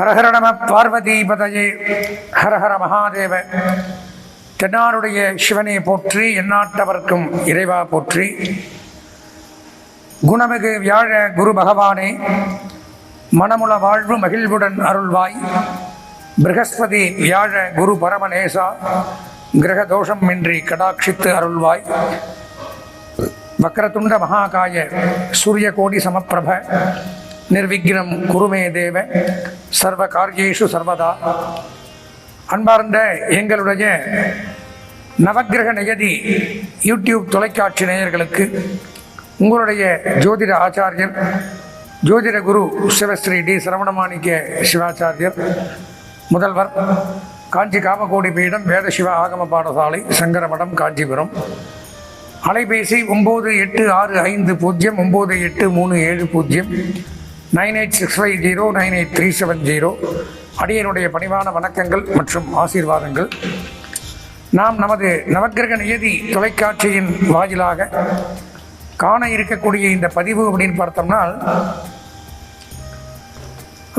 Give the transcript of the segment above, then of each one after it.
ஹரஹர நம பார்வதி பதையே ஹரஹர மகாதேவ தென்னாருடைய சிவனை போற்றி எந்நாட்டவர்க்கும் இறைவா போற்றி. குணமிகு வியாழ குரு பகவானே மனமுள வாழ்வு மகிழ்வுடன் அருள்வாய். ப்ரகஸ்பதி வியாழ குரு பரமநேசா கிரக தோஷம் இன்றி கடாட்சித்து அருள்வாய். வக்ரதுண்ட மகாகாய சூரிய கோடி சமப்பிரப. நிர்விக்னம் குருமே தேவ சர்வ காரியேஷு சர்வதா. அன்பார்ந்த எங்களுடைய நவக்கிரக நியதி யூடியூப் தொலைக்காட்சி நேயர்களுக்கு உங்களுடைய ஜோதிட ஆச்சாரியர் ஜோதிட குரு சிவஸ்ரீ டி சரவணமாணிக்க சிவாச்சாரியர் முதல்வர் காஞ்சி காமகோடி பீடம் வேத சிவ ஆகம பாடசாலை சங்கரமடம் காஞ்சிபுரம். அலைபேசி ஒம்பது எட்டு ஆறு ஐந்து பூஜ்ஜியம் ஒம்பது எட்டு மூணு ஏழு பூஜ்ஜியம். Nine eight six five zero nine eight three seven zero. அடியனுடைய பணிவான வணக்கங்கள் மற்றும் ஆசீர்வாதங்கள். நாம் நமது நவக்கிரக நியதி தொலைக்காட்சியின் வாயிலாக காண இருக்கக்கூடிய இந்த பதிவு அப்படின்னு பார்த்தோம்னால்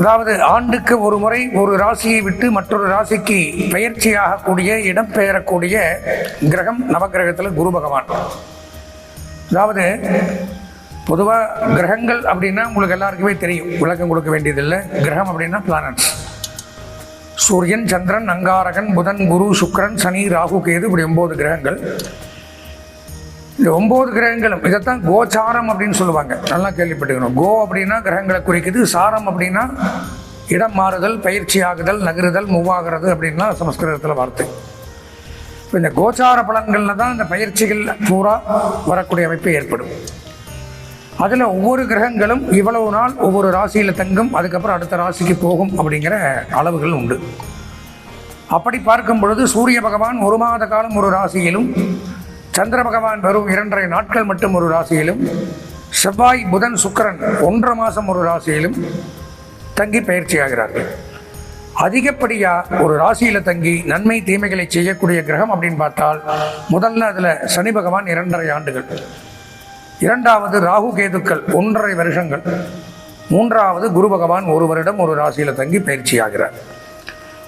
அதாவது ஆண்டுக்கு ஒரு முறை ஒரு ராசியை விட்டு மற்றொரு ராசிக்கு பயிற்சியாகக்கூடிய இடம்பெயரக்கூடிய கிரகம் நவக்கிரகத்தில் குரு பகவான். அதாவது பொதுவாக கிரகங்கள் அப்படின்னா உங்களுக்கு எல்லாருக்குமே தெரியும். விளக்கம் கொடுக்க வேண்டியதில்லை. கிரகம் அப்படின்னா பிளானட்ஸ் சூரியன் சந்திரன் அங்காரகன் புதன் குரு சுக்கரன் சனி ராகு கேது இப்படி ஒம்பது கிரகங்கள். இந்த ஒம்பது கிரகங்களும் இதைத்தான் கோச்சாரம் அப்படின்னு சொல்லுவாங்க. நல்லா கேள்விப்பட்டுக்கணும் கோ அப்படின்னா கிரகங்களை குறிக்குது. சாரம் அப்படின்னா இடம் மாறுதல் பயிற்சி ஆகுதல் நகருதல் மூவாகிறது அப்படின்னா சமஸ்கிருதத்தில் வார்த்தை. இப்போ இந்த கோச்சார பலன்களில் தான் இந்த பயிற்சிகள் பூரா வரக்கூடிய அமைப்பு ஏற்படும். அதில் ஒவ்வொரு கிரகங்களும் இவ்வளவு நாள் ஒவ்வொரு ராசியில் தங்கும் அதுக்கப்புறம் அடுத்த ராசிக்கு போகும் அப்படிங்கிற அளவுகள் உண்டு. அப்படி பார்க்கும் பொழுது சூரிய பகவான் ஒரு மாத காலம் ஒரு ராசியிலும் சந்திர பகவான் வெறும் இரண்டரை நாட்கள் மட்டும் ஒரு ராசியிலும் செவ்வாய் புதன் சுக்கரன் ஒன்றரை மாதம் ஒரு ராசியிலும் தங்கி பயிற்சியாகிறார்கள் அதிகப்படியாக ஒரு ராசியில் தங்கி நன்மை தீமைகளை செய்யக்கூடிய கிரகம் அப்படின்னு பார்த்தால் முதல்ல அதில் சனி பகவான் இரண்டரை ஆண்டுகள். இரண்டாவது ராகு கேதுக்கள் ஒன்றரை வருஷங்கள். மூன்றாவது குரு பகவான் ஒரு வருடம் ஒரு ராசியில் தங்கி பயிற்சி ஆகிறார்.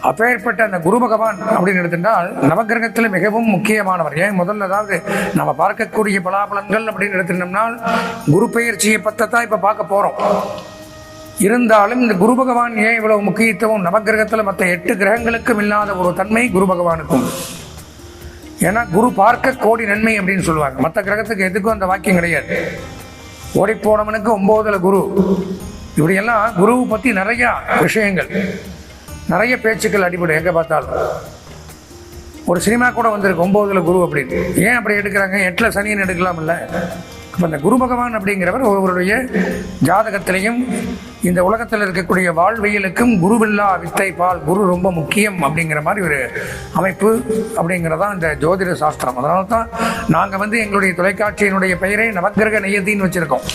அப்பேற்பட்ட அந்த குரு பகவான் அப்படின்னு எடுத்துட்டால் நவகிரகத்தில் மிகவும் முக்கியமானவர். ஏன்? முதல்ல அதாவது நம்ம பார்க்கக்கூடிய பலாபலன்கள் அப்படின்னு எடுத்துட்டோம்னால் குரு பயிற்சியை பற்றி தான் இப்போ பார்க்க போகிறோம் இருந்தாலும் இந்த குரு பகவான் ஏன் இவ்வளவு முக்கியத்துவம்? நவகிரகத்தில் மற்ற எட்டு கிரகங்களுக்கும் இல்லாத ஒரு தன்மை குரு பகவானுக்கும். ஏன்னா குரு பார்க்க கோடி நன்மை அப்படின்னு சொல்லுவாங்க. மற்ற கிரகத்துக்கு எதுக்கும் அந்த வாக்கியம் கிடையாது. ஓடி போனவனுக்கு ஒம்போதுல குரு. இப்படியெல்லாம் குருவை பற்றி நிறையா விஷயங்கள் நிறைய பேச்சுக்கள் அடிப்படை. எங்கே பார்த்தாலும். ஒரு சினிமா கூட வந்திருக்கு ஒம்போதுல குரு அப்படின்னு. ஏன் அப்படி எடுக்கிறாங்க? எட்டில் சனின்னு எடுக்கலாம்ல. இப்போ இந்த குரு பகவான் அப்படிங்கிறவர் ஒருவருடைய ஜாதகத்திலையும் இந்த உலகத்தில் இருக்கக்கூடிய வாழ்வியலுக்கும் குருவில்லா வித்தை பால் குரு ரொம்ப முக்கியம் அப்படிங்கிற மாதிரி ஒரு அமைப்பு அப்படிங்கிறதான் இந்த ஜோதிட சாஸ்திரம். அதனால தான் நாங்கள் வந்து எங்களுடைய தொலைக்காட்சியினுடைய பெயரை நவக்கிரக நெய்யத்தின்னு வச்சுருக்கோம்.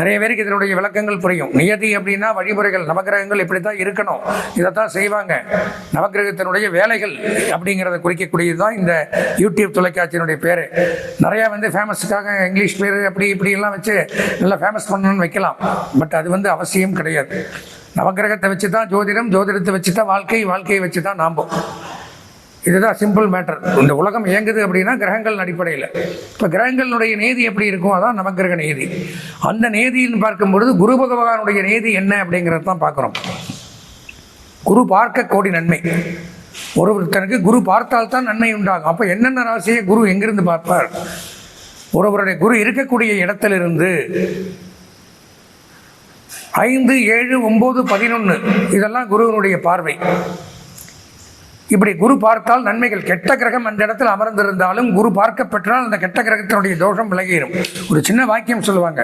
நிறைய பேருக்கு இதனுடைய விளக்கங்கள் புரியும். நியதி அப்படின்னா வழிமுறைகள் நவகிரகங்கள் இப்படி தான் இருக்கணும். இதைத்தான் செய்வாங்க. நவகிரகத்தினுடைய வேலைகள் அப்படிங்கிறத குறிக்கக்கூடியது தான் இந்த யூடியூப் தொலைக்காட்சியினுடைய பேர். நிறையா வந்து ஃபேமஸுக்காக இங்கிலீஷ் பேர் அப்படி இப்படிலாம் வச்சு நல்லா ஃபேமஸ் பண்ணணும்னு வைக்கலாம். பட் அது வந்து அவசியம் கிடையாது. நவகிரகத்தை வச்சு தான் ஜோதிடம் ஜோதிடத்தை வச்சு தான் வாழ்க்கை வாழ்க்கையை வச்சு தான் நாம்போம் இதுதான் சிம்பிள் மேட்டர் இந்த உலகம் இயங்குது அப்படின்னா கிரகங்கள் அடிப்படையில். இப்போ கிரகங்களுடைய நேதி எப்படி இருக்கும்? அதான் நமக்கிரக நேதி. அந்த நேதின்னு பார்க்கும் பொழுது குரு பகவானுடைய நேதி என்ன அப்படிங்கிறது தான் பார்க்குறோம். குரு பார்க்க கோடி நன்மை. ஒருவருத்தனுக்கு குரு பார்த்தால்தான் நன்மை உண்டாகும். அப்போ என்னென்ன ராசியை குரு எங்கிருந்து பார்ப்பார்? ஒருவருடைய குரு இருக்கக்கூடிய இடத்திலிருந்து ஐந்து ஏழு ஒம்பது பதினொன்று இதெல்லாம் குருவினுடைய பார்வை. இப்படி குரு பார்த்தால் நன்மைகள். கெட்ட கிரகம் அந்த இடத்தில் அமர்ந்திருந்தாலும் குரு பார்க்க பெற்றால் அந்த கெட்ட கிரகத்தினுடைய தோஷம் விலகிடும் ஒரு சின்ன வாக்கியம் சொல்லுவாங்க.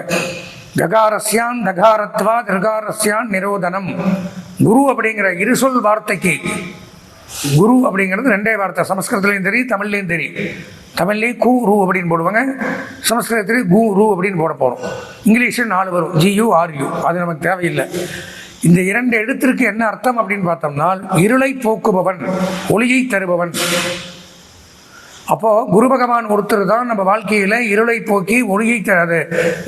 ககாரஸ்யான் தகாரத்வா கிரகாரஸ்யான் நிரோதனம். குரு அப்படிங்கிற இருசொல் வார்த்தைக்கு குரு அப்படிங்கிறது ரெண்டே வார்த்தை. சமஸ்கிருதத்துலையும் தெரியும் தமிழ்லையும் தெரியும் தமிழ்லேயும் கு ரூ அப்படின்னு போடுவாங்க. சமஸ்கிருதத்திலே கு ரூ அப்படின்னு போட போகிறோம் இங்கிலீஷில் நாலு வரும். ஜியு ஆர்யூ அது நமக்கு தேவையில்லை. இந்த இரண்டு எழுத்திற்கு என்ன அர்த்தம் அப்படின்னு பார்த்தோம்னா இருளை போக்குபவன் ஒளியை தருபவன். அப்போது குரு பகவான் ஒருத்தர் தான் நம்ம வாழ்க்கையில் இருளை போக்கி ஒளியை தராது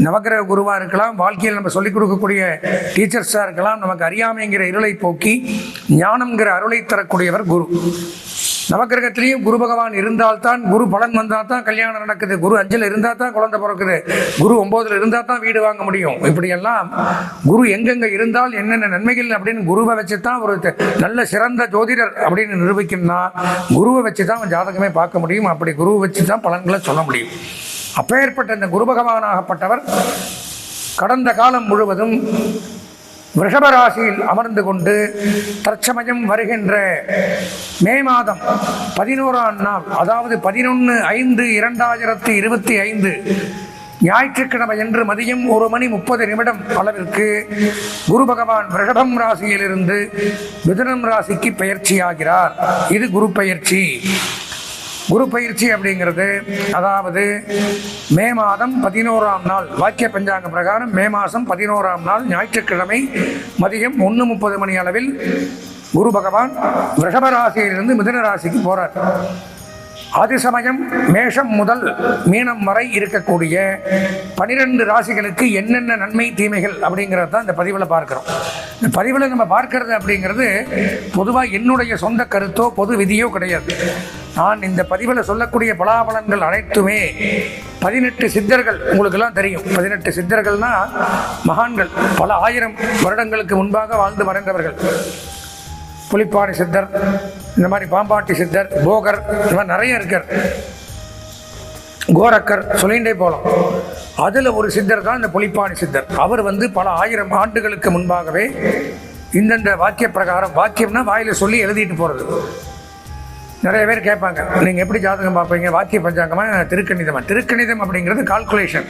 நவக்கிரக குருவாக இருக்கலாம் வாழ்க்கையில் நம்ம சொல்லிக் கொடுக்கக்கூடிய டீச்சர்ஸாக இருக்கலாம் நமக்கு அறியாமைங்கிற இருளை போக்கி ஞானம்ங்கிற அருளை தரக்கூடியவர் குரு. நவக்கிரகத்திலையும் குரு பகவான் இருந்தால்தான் குரு பலன் வந்தால் தான் கல்யாணம் நடக்குது. குரு அஞ்சில் இருந்தால் தான் குழந்தை பிறக்குது. குரு ஒம்போதில் இருந்தால் தான் வீடு வாங்க முடியும். இப்படியெல்லாம் குரு எங்கெங்கே இருந்தால் என்னென்ன நன்மைகள் அப்படின்னு குருவை வச்சு தான் ஒரு நல்ல சிறந்த ஜோதிடர் அப்படின்னு நிரூபிக்கணும்னா குருவை வச்சு தான் ஜாதகமே பார்க்க முடியும். அப்படி குருவை வச்சு தான் பலன்களை சொல்ல முடியும். அப்பேற்பட்ட இந்த குரு பகவானாகப்பட்டவர் கடந்த காலம் முழுவதும் ரிஷபராசியில் அமர்ந்து கொண்டு தற்சமயம் வருகின்ற மே மாதம் பதினோராம் நாள் அதாவது பதினொன்று ஐந்து இரண்டாயிரத்தி இருபத்தி ஐந்து ஞாயிற்றுக்கிழமை என்று மதியம் ஒரு மணி முப்பது நிமிடம் அளவிற்கு குரு பகவான் ரிஷபம் ராசியிலிருந்து மிதுனம் ராசிக்கு பயிற்சியாகிறார் இது குரு பயிற்சி குரு பயிற்சி அப்படிங்கிறது அதாவது மே மாதம் பதினோராம் நாள் வாக்கிய பஞ்சாங்க பிரகாரம் மே மாதம் பதினோராம் நாள் ஞாயிற்றுக்கிழமை மதியம் ஒன்று முப்பது மணி அளவில் குரு பகவான் ரிஷப ராசியிலிருந்து மிதுன ராசிக்கு போகிறார் அதிசமயம் மேஷம் முதல் மீனம் வரை இருக்கக்கூடிய பனிரெண்டு ராசிகளுக்கு என்னென்ன நன்மை தீமைகள் அப்படிங்கிறது தான் இந்த பதிவில் பார்க்குறோம். இந்த பதிவில் நம்ம பார்க்கறது அப்படிங்கிறது பொதுவாக என்னுடைய சொந்த கருத்தோ பொது விதியோ கிடையாது. நான் இந்த பதிவில் சொல்லக்கூடிய பலாபலன்கள் அனைத்துமே பதினெட்டு சித்தர்கள் உங்களுக்கெல்லாம் தெரியும். பதினெட்டு சித்தர்கள்னா மகான்கள். பல ஆயிரம் வருடங்களுக்கு முன்பாக வாழ்ந்து மறைந்தவர்கள் புலிப்பாடி சித்தர் இந்த மாதிரி பாம்பாட்டி சித்தர் போகர் இந்த மாதிரி நிறைய இருக்கார். கோரக்கர் சொல்லிகிட்டே போகலாம் அதில் ஒரு சித்தர் தான் இந்த புலிப்பாணி சித்தர். அவர் வந்து பல ஆயிரம் ஆண்டுகளுக்கு முன்பாகவே இந்தந்த வாக்கிய பிரகாரம் வாக்கியம்னா வாயில் சொல்லி எழுதிட்டு போகிறது நிறைய பேர் கேட்பாங்க நீங்கள் எப்படி ஜாதகம் பார்ப்பீங்க? வாக்கிய பஞ்சாங்கமாக திருக்கணிதமாக திருக்கணிதம் அப்படிங்கிறது கால்குலேஷன்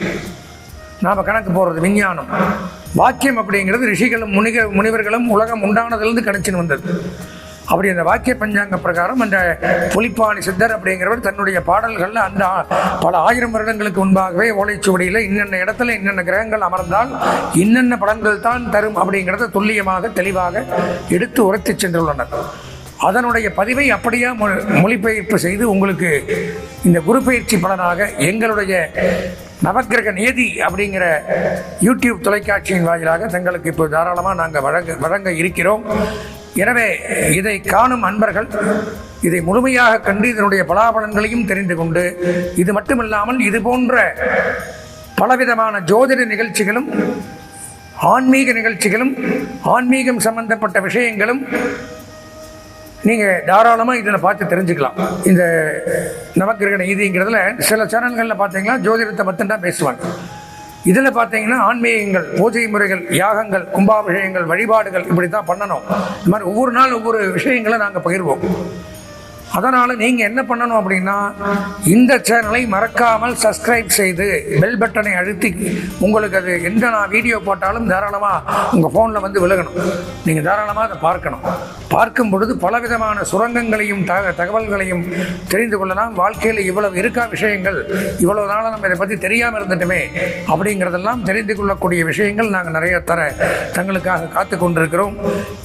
நாம் கணக்கு போடுறது விஞ்ஞானம். வாக்கியம் அப்படிங்கிறது ரிஷிகளும் முனிக முனிவர்களும் உலகம் உண்டானதுலேருந்து கணிச்சுன்னு வந்தது. அப்படி அந்த வாக்கிய பஞ்சாங்க பிரகாரம் அந்த புலிப்பாணி சித்தர் அப்படிங்கிறவர் தன்னுடைய பாடல்களில் அந்த பல ஆயிரம் வருடங்களுக்கு முன்பாகவே ஓலைச்சுவடியில் இன்னென்ன இடத்துல இன்னென்ன கிரகங்கள் அமர்ந்தால் இன்னென்ன பலன்கள் தான் தரும் அப்படிங்கிறத துல்லியமாக தெளிவாக எடுத்து உரைத்துச் சென்றுள்ளனர். அதனுடைய பதிவை அப்படியே மொ- மொழிபெயர்ப்பு செய்து உங்களுக்கு இந்த குரு பயிற்சி பலனாக எங்களுடைய நவக்கிரக நியதி அப்படிங்கிற யூடியூப் தொலைக்காட்சியின் வாயிலாக தங்களுக்கு இப்போ தாராளமாக நாங்கள் வழங்க வழங்க இருக்கிறோம். எனவே இதை காணும் அன்பர்கள் இதை முழுமையாக கண்டு இதனுடைய பலாபலன்களையும் தெரிந்து கொண்டு இது மட்டுமில்லாமல் இது போன்ற பலவிதமான ஜோதிட நிகழ்ச்சிகளும் ஆன்மீக நிகழ்ச்சிகளும் ஆன்மீகம் சம்பந்தப்பட்ட விஷயங்களும் நீங்கள் தாராளமாக இதில் பார்த்து தெரிஞ்சுக்கலாம். இந்த நவக்கிரக நீதிங்கிறதுல சில சேனல்களில் பார்த்தீங்கன்னா ஜோதிடத்தை மட்டும்தான் பேசுவாங்க. இதில் பார்த்தீங்கன்னா ஆன்மீகங்கள் பூஜை முறைகள் யாகங்கள் கும்பாபிஷேகங்கள் வழிபாடுகள் இப்படி தான் பண்ணணும். இந்த மாதிரி ஒவ்வொரு நாள் ஒவ்வொரு விஷயங்களை நாங்கள் பகிர்வோம். அதனால் நீங்கள் என்ன பண்ணணும் அப்படின்னா இந்த சேனலை மறக்காமல் சப்ஸ்கிரைப் செய்து பெல் பட்டனை அழுத்தி உங்களுக்கு அது எந்த நான் வீடியோ போட்டாலும் தாராளமாக உங்கள் ஃபோனில் வந்து விலகணும். நீங்கள் தாராளமாக அதை பார்க்கணும். பார்க்கும் பொழுது பலவிதமான சுரங்கங்களையும் தக தகவல்களையும் தெரிந்து கொள்ளலாம். வாழ்க்கையில் இவ்வளவு இருக்கா விஷயங்கள்? இவ்வளவு நாளாக நம்ம இதை பற்றி தெரியாமல் இருந்துட்டுமே அப்படிங்கிறதெல்லாம் தெரிந்து கொள்ளக்கூடிய விஷயங்கள் நாங்கள் நிறைய தர தங்களுக்காக காத்து கொண்டிருக்கிறோம்.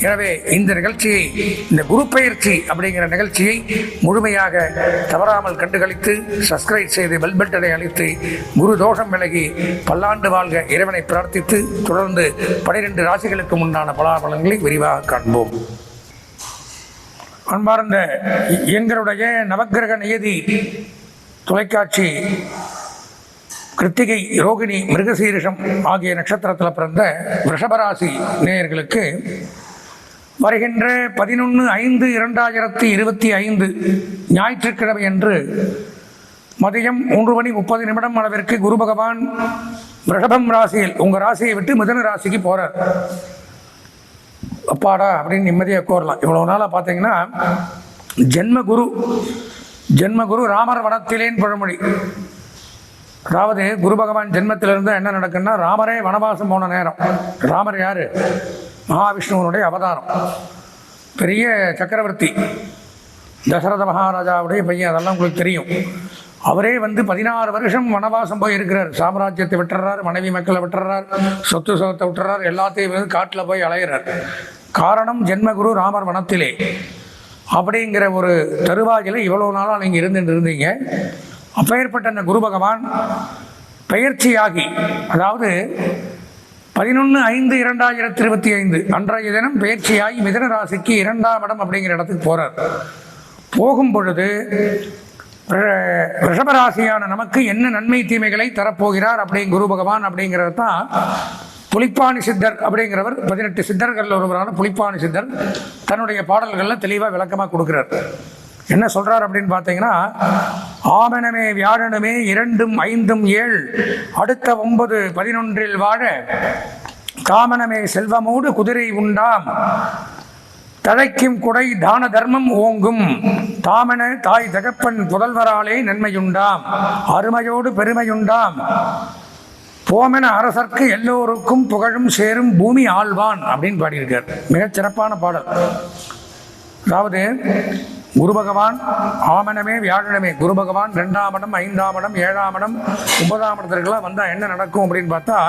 எனவே இந்த நிகழ்ச்சியை இந்த குரு பயிற்சி அப்படிங்கிற நிகழ்ச்சியை முழுமையாக தவறாமல் கண்டுகளித்து சப்ஸ்கிரைப் செய்து பெல் பட்டனை அளித்து குரு தோஷம் விலகி பல்லாண்டு வாழ்க இறைவனை பிரார்த்தித்து தொடர்ந்து பனிரெண்டு ராசிகளுக்கு முன்னான பலாபலன்களை விரிவாக காண்போம். அன்பார்ந்த எங்களுடைய நவக்கிரக நியதி தொலைக்காட்சி கிருத்திகை ரோகிணி மிருகசீரிஷம் ஆகிய நட்சத்திரத்தில் பிறந்த ரிஷபராசி நேயர்களுக்கு வருகின்ற பதினொன்று ஐந்து இரண்டாயிரத்தி இருபத்தி ஐந்து ஞாயிற்றுக்கிழமை அன்று மதியம் மூன்று மணி முப்பது நிமிடம் அளவிற்கு குரு பகவான் ரிஷபம் ராசியில் உங்கள் ராசியை விட்டு மிதன ராசிக்கு போகிறார் அப்பாடா அப்படின்னு நிம்மதியாக கோரலாம். இவ்வளோ நாளாக பார்த்தீங்கன்னா ஜென்மகுரு ஜென்மகுரு ராமர் வனத்திலேன் பழமொழி. அதாவது குரு பகவான் ஜென்மத்திலிருந்து என்ன நடக்குன்னா ராமரே வனவாசம் போன நேரம். ராமர் யார்? மகாவிஷ்ணுவனுடைய அவதாரம். பெரிய சக்கரவர்த்தி தசரத மகாராஜாவுடைய பையன் அதெல்லாம் உங்களுக்கு தெரியும். அவரே வந்து பதினாறு வருஷம் வனவாசம் போய் இருக்கிறார் சாம்ராஜ்யத்தை விட்டுறார் மனைவி மக்களை விட்டுறார் சொத்து சொத்தை விட்டுறார் எல்லாத்தையும் வந்து காட்டில் போய் அலையிறார். காரணம் ஜென்மகுரு ராமர் வனத்திலே. அப்படிங்கிற ஒரு தருவாயில் இவ்வளோ நாளாக நீங்கள் இருந்துட்டு இருந்தீங்க. அப்பேற்பட்ட அந்த குரு பகவான் பயிற்சியாகி அதாவது பதினொன்று ஐந்து இரண்டாயிரத்தி இருபத்தி ஐந்து. அன்றைய தினம் பயிற்சியாகி மிதன ராசிக்கு இரண்டாம் இடம் அப்படிங்கிற இடத்துக்கு போகிறார் போகும் பொழுது ரிஷபராசியான நமக்கு என்ன நன்மை தீமைகளை தரப்போகிறார் அப்படிங்க குரு பகவான் அப்படிங்கிறது தான் புலிப்பாணி சித்தர் அப்படிங்கிறவர் பதினெட்டு சித்தர்களில் ஒருவரான புலிப்பாணி சித்தர் தன்னுடைய பாடல்களில் தெளிவாக விளக்கமாக கொடுக்குறார். என்ன சொல்றார் அப்படின்னு பார்த்தீங்கன்னா ஆமணமே வியாழனுமே இரண்டும் ஐந்தும் ஏழு அடுத்த ஒன்பது பதினொன்றில் வாழ காமனமே செல்வமோடு குதிரை உண்டாம் தழைக்கும் குடை தான தர்மம் ஓங்கும் தாமன தாய் தகப்பன் புதல்வராலே நன்மையுண்டாம் அருமையோடு பெருமையுண்டாம் போமென அரசர்க்கு எல்லோருக்கும் புகழும் சேரும் பூமி ஆழ்வான் அப்படின்னு பாடியிருக்கார். மிகச் சிறப்பான பாடல். அதாவது குரு பகவான் ஆமணமே வியாழனமே. குரு பகவான் ரெண்டாம் இடம் ஐந்தாம் இடம் ஏழாம் இடம் ஒன்பதாம் இடத்திற்கெல்லாம் வந்தால் என்ன நடக்கும் அப்படின்னு பார்த்தா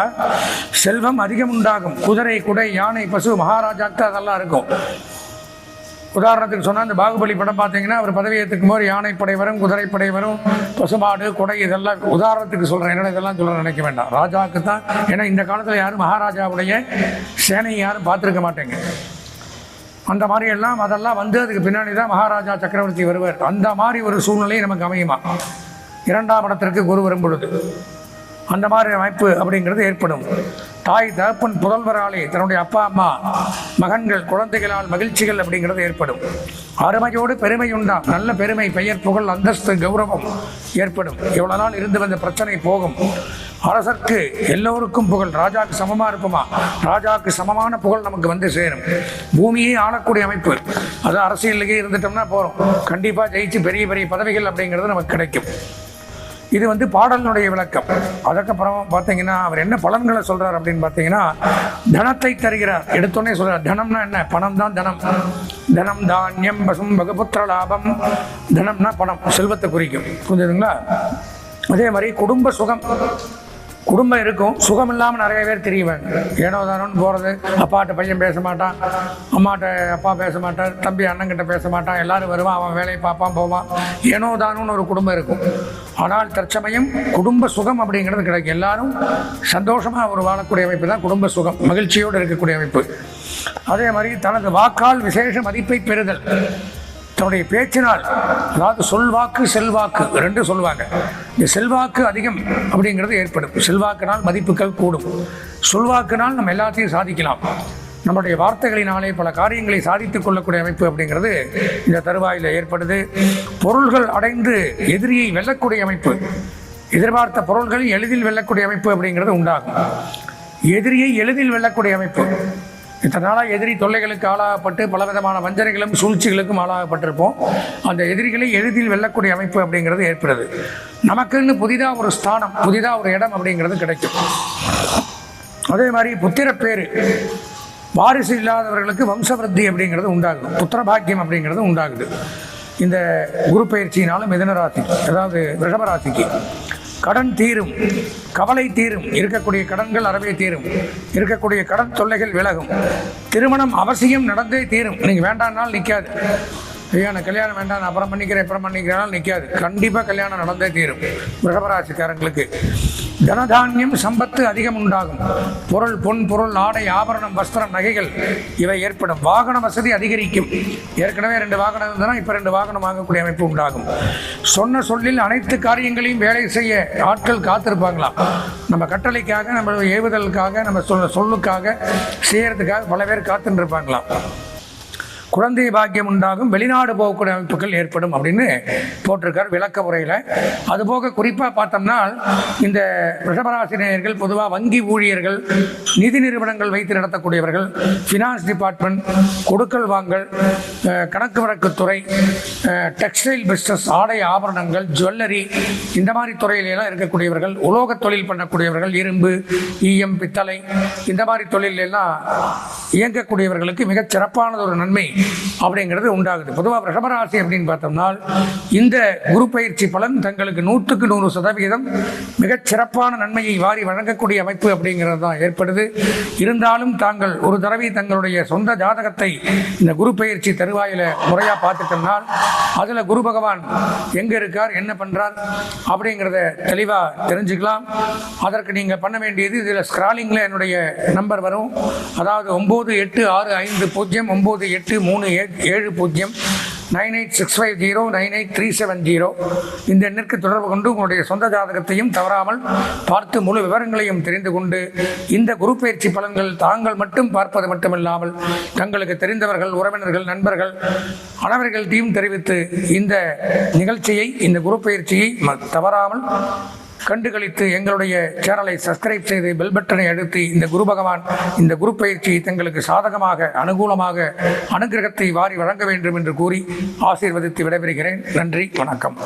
செல்வம் அதிகம் உண்டாகும். குதிரை குடை யானை பசு மகாராஜாக்கு அதெல்லாம் இருக்கும். உதாரணத்துக்கு சொன்னால் இந்த பாகுபலி படம் பார்த்தீங்கன்னா அவர் பதவி ஏற்றுக்கும் போது யானைப்படை வரும் குதிரைப்படை வரும் பசுமாடு குடை இதெல்லாம் உதாரணத்துக்கு சொல்கிறேன் என்னடா இதெல்லாம் சொல்ல நினைக்க வேண்டாம். ராஜாவுக்கு தான். ஏன்னா இந்த காலத்தில் யாரும் மகாராஜாவுடைய சேனையை யாரும் பார்த்துருக்க மாட்டேங்க. அந்த மாதிரி எல்லாம் அதெல்லாம் வந்து அதுக்கு பின்னாடி தான் மகாராஜா சக்கரவர்த்தி வருவார். அந்த மாதிரி ஒரு சூழ்நிலை நமக்கு அமையுமா? இரண்டாம் இடத்திற்கு குரு வரும் பொழுது அந்த மாதிரி அமைப்பு அப்படிங்கிறது ஏற்படும். தாய் தகப்பன் புதல்வராலே தன்னுடைய அப்பா அம்மா மகன்கள் குழந்தைகளால் மகிழ்ச்சிகள் அப்படிங்கிறது ஏற்படும். அருமையோடு பெருமை உண்டாம். நல்ல பெருமை பெயர் புகழ் அந்தஸ்து கௌரவம் ஏற்படும். எவ்வளோ நாள் இருந்து வந்த பிரச்சனை போகும். அரசர்க்கு எல்லோருக்கும் புகழ். ராஜாக்கு சமமாக இருப்போமா ராஜாவுக்கு சமமான புகழ் நமக்கு வந்து சேரும். பூமியே ஆளக்கூடிய அமைப்பு. அது அரசியலுக்கே இருந்துட்டோம்னா போகிறோம் கண்டிப்பாக ஜெயிச்சு பெரிய பெரிய பதவிகள் அப்படிங்கிறது நமக்கு கிடைக்கும். இது வந்து பாடலினுடைய விளக்கம். அதுக்கப்புறம் பார்த்தீங்கன்னா அவர் என்ன பலன்களை சொல்கிறார் அப்படின்னு பார்த்தீங்கன்னா தனத்தை தருகிறார். எடுத்தோடனே சொல்கிறார் தனம்னா என்ன? பணம் தான் தனம். தனம் தானியம் பசும் பகபுத்திர லாபம். தனம்னா பணம் செல்வத்தை குறிக்கும். புரிஞ்சுதுங்களா? அதே மாதிரி குடும்ப சுகம். குடும்பம் இருக்கும். சுகம் இல்லாமல் நிறைய பேர் தெரியுவாங்க. ஏனோ தானோன்னு போகிறது அப்பாட்ட பையன் பேச மாட்டான். அம்மாட்ட அப்பா பேச மாட்டான் தம்பி அண்ணங்கிட்ட பேச மாட்டான். எல்லாரும் வருவான். அவன் வேலையை பார்ப்பான் போவான். ஏனோ தானோன்னு ஒரு குடும்பம் இருக்கும். ஆனால் தற்சமயம் குடும்ப சுகம் அப்படிங்கிறது கிடைக்கும். எல்லாரும் சந்தோஷமாக ஒரு வாழக்கூடிய அமைப்பு தான் குடும்ப சுகம். மகிழ்ச்சியோடு இருக்கக்கூடிய அமைப்பு. அதே மாதிரி தனது வாக்கால் விசேஷ மதிப்பை பெறுதல். தன்னுடைய பேச்சினால் அதாவது சொல்வாக்கு செல்வாக்கு ரெண்டு சொல்லுவாங்க இந்த செல்வாக்கு அதிகம் அப்படிங்கிறது ஏற்படும். செல்வாக்கினால் மதிப்புகள் கூடும். சொல்வாக்கினால் நம்ம எல்லாத்தையும் சாதிக்கலாம். நம்முடைய வார்த்தைகளினாலே பல காரியங்களை சாதித்துக் கொள்ளக்கூடிய அமைப்பு அப்படிங்கிறது இந்த தருவாயில் ஏற்படுது. பொருள்கள் அடைந்து எதிரியை வெல்லக்கூடிய அமைப்பு. எதிர்பார்த்த பொருள்களை எளிதில் வெல்லக்கூடிய அமைப்பு அப்படிங்கிறது உண்டாகும். எதிரியை எளிதில் வெல்லக்கூடிய அமைப்பு. இத்தனை நாளாக எதிரி தொல்லைகளுக்கு ஆளாகப்பட்டு பலவிதமான வஞ்சனைகளும் சூழ்ச்சிகளுக்கும் ஆளாகப்பட்டிருப்போம். அந்த எதிரிகளை எளிதில் வெல்லக்கூடிய அமைப்பு அப்படிங்கிறது ஏற்படுது. நமக்குன்னு புதிதாக ஒரு ஸ்தானம் புதிதாக ஒரு இடம் அப்படிங்கிறது கிடைக்கும். அதே மாதிரி புத்திர வாரிசு இல்லாதவர்களுக்கு வம்சவருத்தி அப்படிங்கிறது உண்டாகுது. புத்திரபாக்கியம் அப்படிங்கிறது உண்டாகுது. இந்த குரு பயிற்சியினாலும் மிதனராசி அதாவது ரிஷபராசிக்கு. கடன் தீரும் கவலை தீரும் இருக்கக்கூடிய கடன்கள் அறவே தீரும் இருக்கக்கூடிய கடன் தொல்லைகள் விலகும். திருமணம் அவசியம் நடந்தே தீரும். நீங்கள் வேண்டாம்னாலும் நிற்காது ஐயா நான் கல்யாணம் வேண்டாம் நான் அப்புறம் பண்ணிக்கிறேன் அப்புறம் பண்ணிக்கிறேன் நிற்காது கண்டிப்பாக கல்யாணம் நடந்தே தீரும். ரிஷபராசிக்காரங்களுக்கு தனதானியம் சம்பத்து அதிகம் உண்டாகும் பொருள் பொன் பொருள் ஆடை ஆபரணம் வஸ்திரம் நகைகள் இவை ஏற்படும். வாகன வசதி அதிகரிக்கும். ஏற்கனவே ரெண்டு வாகனம் இருந்ததுன்னா இப்போ ரெண்டு வாகனம் வாங்கக்கூடிய அமைப்பு உண்டாகும். சொன்ன சொல்லில் அனைத்து காரியங்களையும் வேலை செய்ய ஆட்கள் காத்திருப்பாங்களாம். நம்ம கட்டளைக்காக நம்ம ஏவுதலுக்காக நம்ம சொல்ல சொல்லுக்காக செய்யறதுக்காக பல பேர் காத்துட்டு இருப்பாங்களாம். குழந்தை பாக்கியம் உண்டாகும் வெளிநாடு போகக்கூடிய அமைப்புகள் ஏற்படும் அப்படின்னு போட்டிருக்கார் விளக்க உரையில். அதுபோக குறிப்பாக பார்த்தோம்னா இந்த ரிஷபராசினியர்கள் பொதுவாக வங்கி ஊழியர்கள் நிதி நிறுவனங்கள் வைத்து நடத்தக்கூடியவர்கள் ஃபினான்ஸ் டிபார்ட்மெண்ட் கொடுக்கல் வாங்கல் கணக்கு கணக்கு வழக்குத்துறை டெக்ஸ்டைல் பிஸ்னஸ் ஆடை ஆபரணங்கள் ஜுவல்லரி இந்த மாதிரி துறையிலெல்லாம் இருக்கக்கூடியவர்கள் உலோக தொழில் பண்ணக்கூடியவர்கள் இரும்பு ஈயம் பித்தளை இந்த மாதிரி தொழிலெல்லாம் இயங்கக்கூடியவர்களுக்கு மிகச் சிறப்பானது ஒரு நன்மை அப்படிங்கிறது உண்டாகுது. பொதுவாக ரிஷபராசி அப்படின்னு பார்த்தோம்னா இந்த குரு பயிற்சி பலன் தங்களுக்கு நூற்றுக்கு நூறு சதவீதம் மிகச் சிறப்பான நன்மையை வாரி வழங்கக்கூடிய அமைப்பு அப்படிங்கிறது தான் ஏற்படுது. இருந்தாலும் தாங்கள் ஒரு தடவை தங்களுடைய சொந்த ஜாதகத்தை இந்த குரு பயிற்சி தருவாயில் முறையாக பார்த்துட்டோம்னால் அதில் குரு பகவான் எங்கே இருக்கார் என்ன பண்ணுறார் அப்படிங்கிறத தெளிவாக தெரிஞ்சுக்கலாம். அதற்கு நீங்கள் பண்ண வேண்டியது இதில் ஸ்க்ராலிங்கில் என்னுடைய நம்பர் வரும். அதாவது ஒம்பது எட்டு ஆறு ஐந்து பூஜ்ஜியம் ஒம்பது எட்டு மூணு ஏ- ஏழு பூஜ்ஜியம் nine eight six five zero nine eight three seven zero. இந்த எண்ணிற்கு தொடர்பு கொண்டு உங்களுடைய சொந்த ஜாதகத்தையும் தவறாமல் பார்த்து முழு விவரங்களையும் தெரிந்து கொண்டு இந்த குரு பயிற்சி பலன்கள் தாங்கள் மட்டும் பார்ப்பது மட்டுமில்லாமல் தங்களுக்கு தெரிந்தவர்கள் உறவினர்கள் நண்பர்கள் அனைவர்கள்ட்டையும் தெரிவித்து இந்த நிகழ்ச்சியை இந்த குரு பயிற்சியை தவறாமல் கண்டுகளித்து எங்களுடைய சேனலை சப்ஸ்கிரைப் செய்து பெல் பட்டனை அழுத்தி இந்த குரு பகவான் இந்த குரு பயிற்சி தங்களுக்கு சாதகமாக அனுகூலமாக அனுகிரகத்தை வாரி வழங்க வேண்டும் என்று கூறி ஆசீர்வதித்து விடைபெறுகிறேன். நன்றி வணக்கம்.